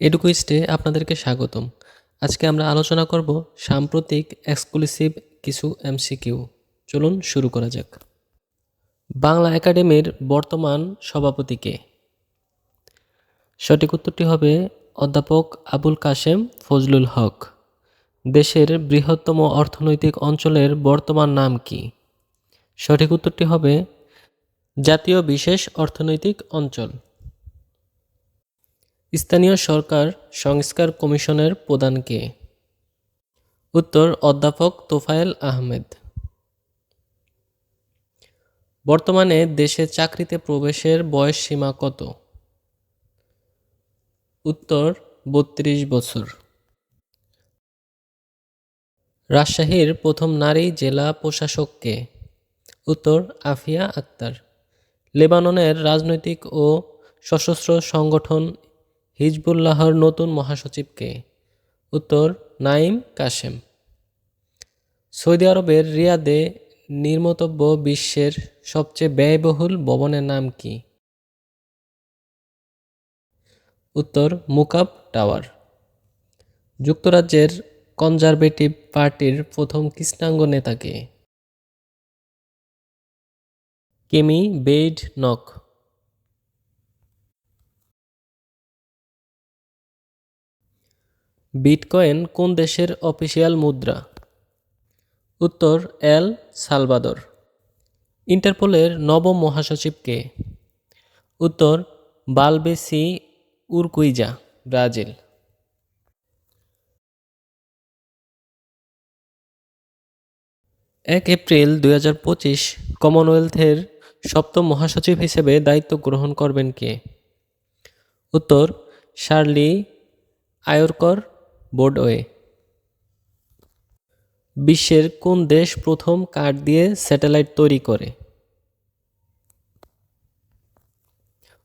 এডুকুইস্টে আপনাদেরকে স্বাগতম। আজকে আমরা আলোচনা করব সাম্প্রতিক এক্সক্লুসিভ কিছু এমসিকিউ। চলুন শুরু করা যাক। বাংলা একাডেমির বর্তমান সভাপতি কে? সঠিক উত্তরটি হবে অধ্যাপক আবুল কাশেম ফজলুল হক। দেশের বৃহত্তম অর্থনৈতিক অঞ্চলের বর্তমান নাম কি? সঠিক উত্তরটি হবে জাতীয় বিশেষ অর্থনৈতিক অঞ্চল। স্থানীয় সরকার সংস্কার কমিশনের প্রধান কে উত্তর, অধ্যাপক তোফায়েল আহমেদ। বর্তমানে দেশে চাকরিতে প্রবেশের বয়স সীমা কত? উত্তর, বত্রিশ বছর। রাজশাহীর প্রথম নারী জেলা প্রশাসক কে উত্তর, আফিয়া আক্তার। লেবাননের রাজনৈতিক ও সশস্ত্র সংগঠন হিজবুল্লাহর নতুন মহাসচিবকে। উত্তর, নাইম কাশেম। সৌদি আরবের রিয়াদে নির্মতব্য বিশ্বের সবচেয়ে ব্যয়বহুল ভবনের নাম কি? উত্তর, মুকাব টাওয়ার। যুক্তরাজ্যের কনজারভেটিভ পার্টির প্রথম কৃষ্ণাঙ্গ নেতাকে। কেমি বেইড নক। বিটকয়েন কোন দেশের অফিসিয়াল মুদ্রা? উত্তর, এল সালভাদর। ইন্টারপোলের নবম মহাসচিব কে? উত্তর, বালবেসি উরকুইজা, ব্রাজিল। এক এপ্রিল দুই হাজার পঁচিশ কমনওয়েলথের সপ্তম মহাসচিব হিসেবে দায়িত্ব গ্রহণ করবেন কে? উত্তর, শার্লি আয়রকর বোর্ডওয়ে বিশ্বের কোন দেশ প্রথম কাঠ দিয়ে স্যাটেলাইট তৈরি করে?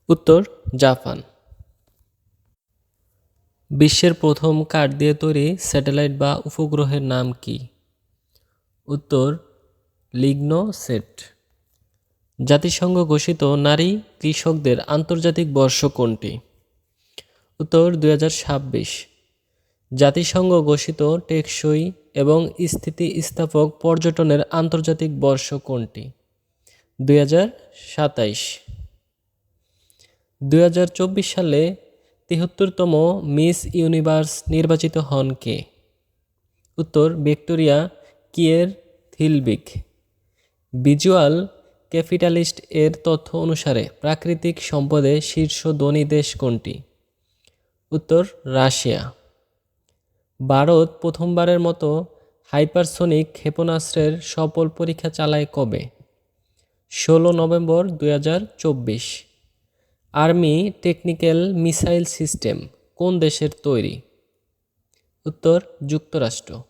উত্তর, জাপান। বিশ্বের প্রথম কাঠ দিয়ে তৈরি স্যাটেলাইট বা উপগ্রহের নাম কি? উত্তর লিগনো সেট জাতিসংঘ ঘোষিত নারী কৃষকদের আন্তর্জাতিক বর্ষ কোনটি? উত্তর দু হাজার ছাব্বিশ। জাতিসংঘ ঘোষিত টেকসই এবং স্থিতিস্থাপক পর্যটনের আন্তর্জাতিক বর্ষ কোনটি? দুই হাজার সাতাইশ। দুই হাজার চব্বিশ সালে তিহাত্তরতম মিস ইউনিভার্স নির্বাচিত হন কে? উত্তর, ভিক্টোরিয়া কিয়ের থিলবিক। ভিজুয়াল ক্যাপিটালিস্ট এর তথ্য অনুসারে প্রাকৃতিক সম্পদে শীর্ষ ধনী দেশ কোনটি? উত্তর, রাশিয়া। ভারত প্রথমবারের মতো হাইপারসোনিক ক্ষেপণাস্ত্রের সফল পরীক্ষা চালায় কবে? ষোলো নভেম্বর দু হাজার চব্বিশ। আর্মি টেকনিক্যাল মিসাইল সিস্টেম কোন দেশের তৈরি? উত্তর, যুক্তরাষ্ট্র।